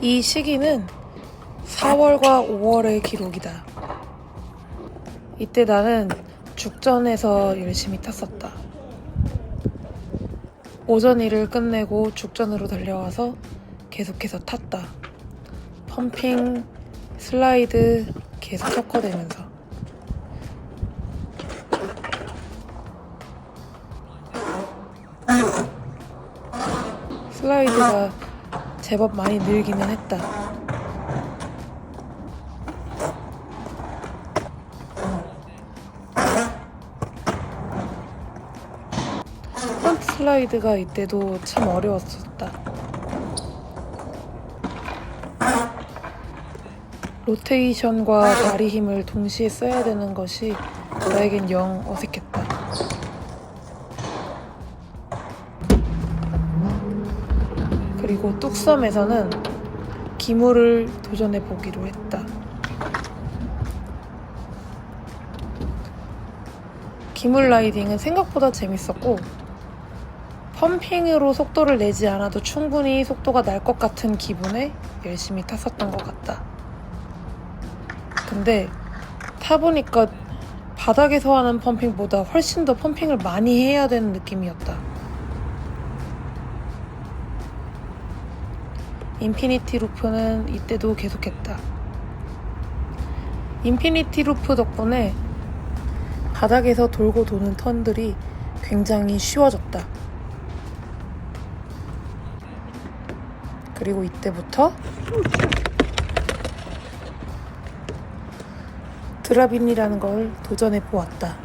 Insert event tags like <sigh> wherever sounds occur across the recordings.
이 시기는 4월과 5월의 기록이다. 이때 나는 죽전에서 열심히 탔었다. 오전 일을 끝내고 죽전으로 달려와서 계속해서 탔다. 펌핑, 슬라이드 계속 섞어대면서. 슬라이드가 제법 많이 늘기는 했다. 프런트 슬라이드가 이때도 참 어려웠었다. 로테이션과 다리 힘을 동시에 써야 되는 것이 나에겐 영 어색 뚝섬에서는 기물을 도전해 보기로 했다. 기물 라이딩은 생각보다 재밌었고 펌핑으로 속도를 내지 않아도 충분히 속도가 날 것 같은 기분에 열심히 탔었던 것 같다. 근데 타보니까 바닥에서 하는 펌핑보다 훨씬 더 펌핑을 많이 해야 되는 느낌이었다. 인피니티 루프는 이때도 계속했다. 인피니티 루프 덕분에 바닥에서 돌고 도는 턴들이 굉장히 쉬워졌다. 그리고 이때부터 드라빈이라는 걸 도전해 보았다.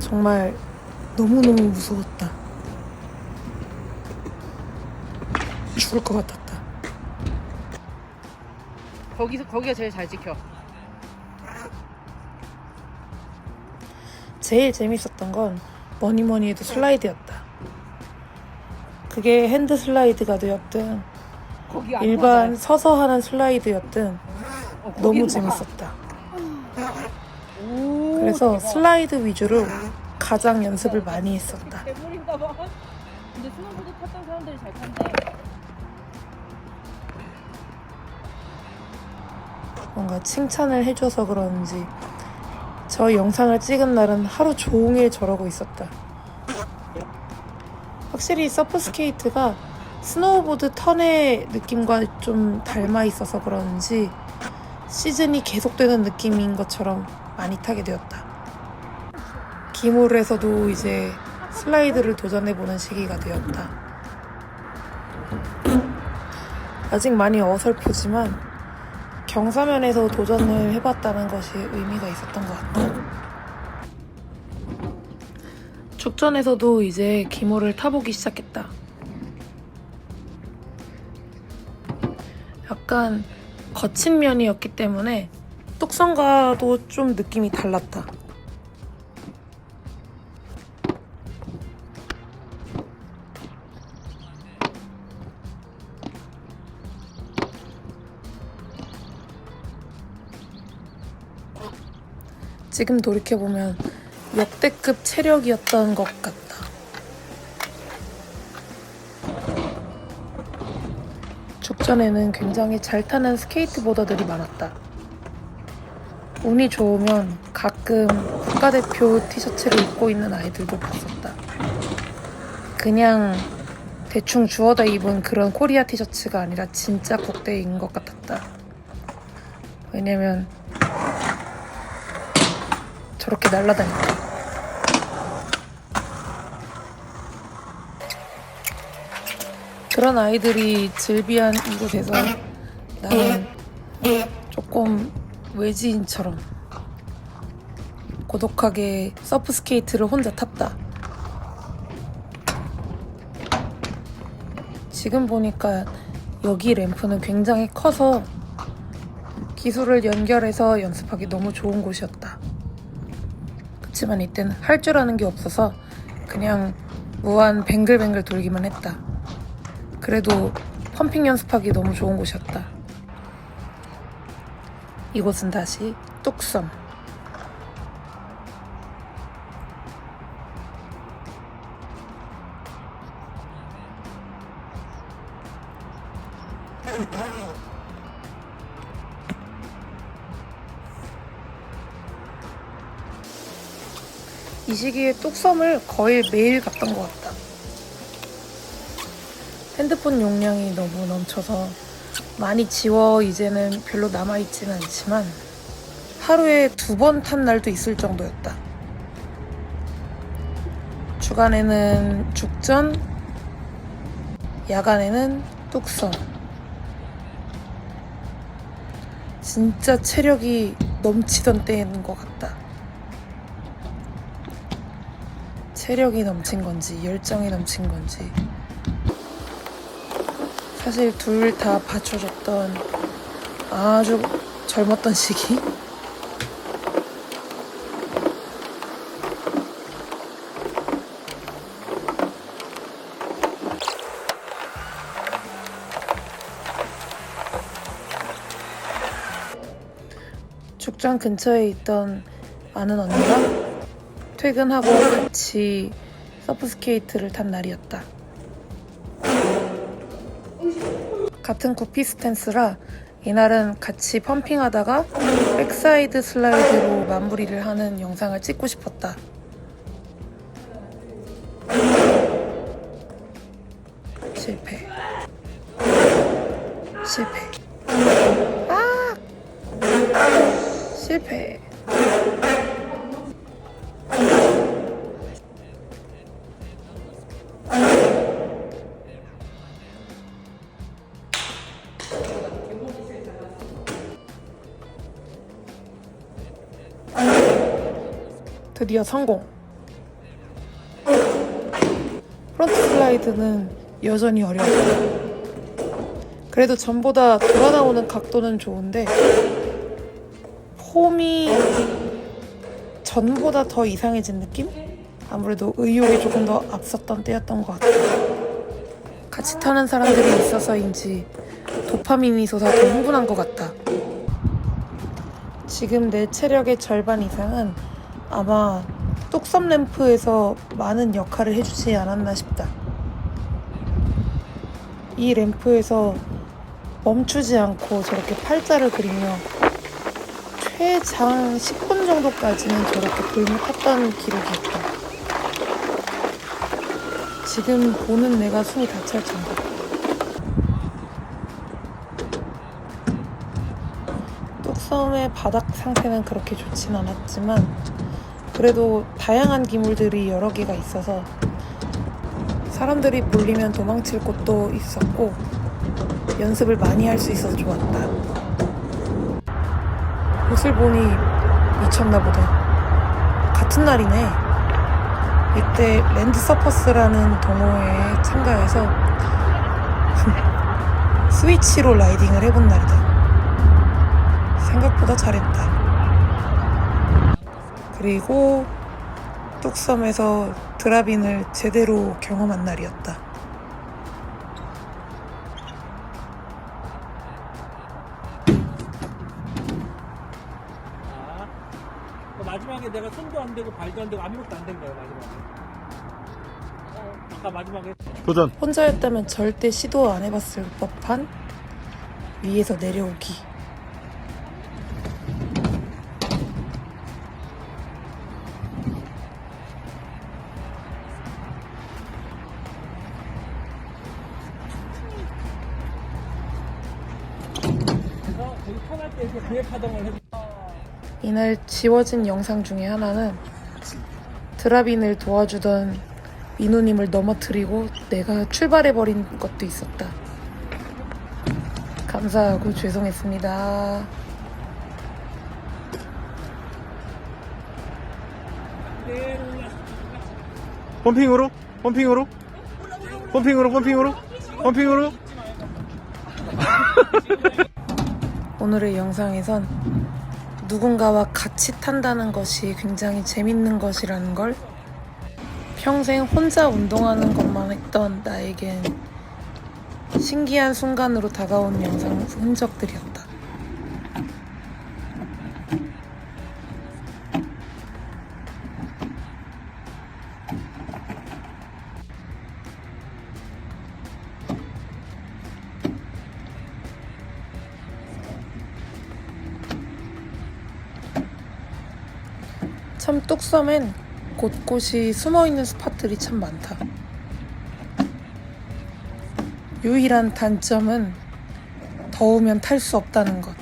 정말 너무너무 무서웠다. 죽을 것 같았다. 거기서 거기가 제일 잘 지켜. 제일 재밌었던 건 뭐니 뭐니 해도 슬라이드였다. 그게 핸드 슬라이드가 되었든 거기 안 일반 맞아요. 서서 하는 슬라이드였든 어, 너무 재밌었다. 오, 그래서 대박. 슬라이드 위주로 가장 연습을 많이 했었다. 대물인가 봐. 근데 스노보드 탔던 사람들이 잘 탄대. 뭔가 칭찬을 해줘서 그런지 저 영상을 찍은 날은 하루 종일 저러고 있었다. 확실히 서프 스케이트가 스노우보드 턴의 느낌과 좀 닮아 있어서 그런지 시즌이 계속되는 느낌인 것처럼 많이 타게 되었다. 기몰에서도 이제 슬라이드를 도전해보는 시기가 되었다. 아직 많이 어설프지만 경사면에서 도전을 해봤다는 것이 의미가 있었던 것 같다. 죽전에서도 이제 기모를 타보기 시작했다. 약간 거친 면이었기 때문에 뚝성과도 좀 느낌이 달랐다. 지금 돌이켜보면 역대급 체력이었던 것 같다. 죽전에는 굉장히 잘 타는 스케이트보더들이 많았다. 운이 좋으면 가끔 국가대표 티셔츠를 입고 있는 아이들도 봤었다. 그냥 대충 주워다 입은 그런 코리아 티셔츠가 아니라 진짜 국대인 것 같았다. 왜냐면 저렇게 날아다니까. 그런 아이들이 즐비한 이곳에서 나는 조금 외지인처럼 고독하게 서프 스케이트를 혼자 탔다. 지금 보니까 여기 램프는 굉장히 커서 기술을 연결해서 연습하기 너무 좋은 곳이었다. 그치만 이땐 할 줄 아는 게 없어서 그냥 무한 뱅글뱅글 돌기만 했다. 그래도 펌핑 연습하기 너무 좋은 곳이었다. 이곳은 다시 뚝섬. 이 시기에 뚝섬을 거의 매일 갔던 것 같다. 핸드폰 용량이 너무 넘쳐서 많이 지워 이제는 별로 남아있지는 않지만 하루에 두 번 탄 날도 있을 정도였다. 주간에는 죽전, 야간에는 뚝섬. 진짜 체력이 넘치던 때인 것 같다. 체력이 넘친 건지 열정이 넘친 건지. 사실 둘 다 받쳐줬던 아주 젊었던 시기? 죽전 근처에 있던 아는 언니가 퇴근하고 같이 서프스케이트를 탄 날이었다. 같은 구피 스탠스라 이날은 같이 펌핑하다가 백사이드 슬라이드로 마무리를 하는 영상을 찍고 싶었다. 실패. 실패. 아! 실패. 드디어 성공. 프론트 슬라이드는 여전히 어려웠다. 그래도 전보다 돌아 나오는 각도는 좋은데 폼이 전보다 더 이상해진 느낌? 아무래도 의욕이 조금 더 앞섰던 때였던 것 같아. 같이 타는 사람들이 있어서인지 도파민이 솟아 더 흥분한 것 같다. 지금 내 체력의 절반 이상은 아마 뚝섬 램프에서 많은 역할을 해주지 않았나 싶다. 이 램프에서 멈추지 않고 저렇게 팔자를 그리며 최장 10분 정도까지는 저렇게 돌을 탔던 기록이 있다. 지금 보는 내가 숨이 닿찰 정도. 뚝섬의 바닥 상태는 그렇게 좋진 않았지만 그래도 다양한 기물들이 여러 개가 있어서 사람들이 몰리면 도망칠 곳도 있었고 연습을 많이 할 수 있어서 좋았다. 옷을 보니 미쳤나 보다. 같은 날이네. 이때 랜드 서퍼스라는 동호회에 참가해서 <laughs> 스위치로 라이딩을 해본 날이다. 생각보다 잘했다. 그리고 뚝섬에서 드라빈을 제대로 경험한 날이었다. 자, 그 마지막에 내가 손도 안 대고 발도 안 대고 아무것도 안 된 거예요 마지막에. 어, 아까 마지막에 도전. 혼자였다면 절대 시도 안 해봤을 법한 위에서 내려오기. 파동을. 이날 지워진 영상 중에 하나는 드라빈을 도와주던 민우님을 넘어뜨리고 내가 출발해버린 것도 있었다. 감사하고 죄송했습니다. 펌핑으로? 펌핑으로? 펌핑으로? 펌핑으로? 펌핑으로? <laughs> 오늘의 영상에선 누군가와 같이 탄다는 것이 굉장히 재밌는 것이라는 걸 평생 혼자 운동하는 것만 했던 나에겐 신기한 순간으로 다가온 영상 흔적들이었다. 참 뚝섬엔 곳곳이 숨어있는 스팟들이 참 많다. 유일한 단점은 더우면 탈 수 없다는 것.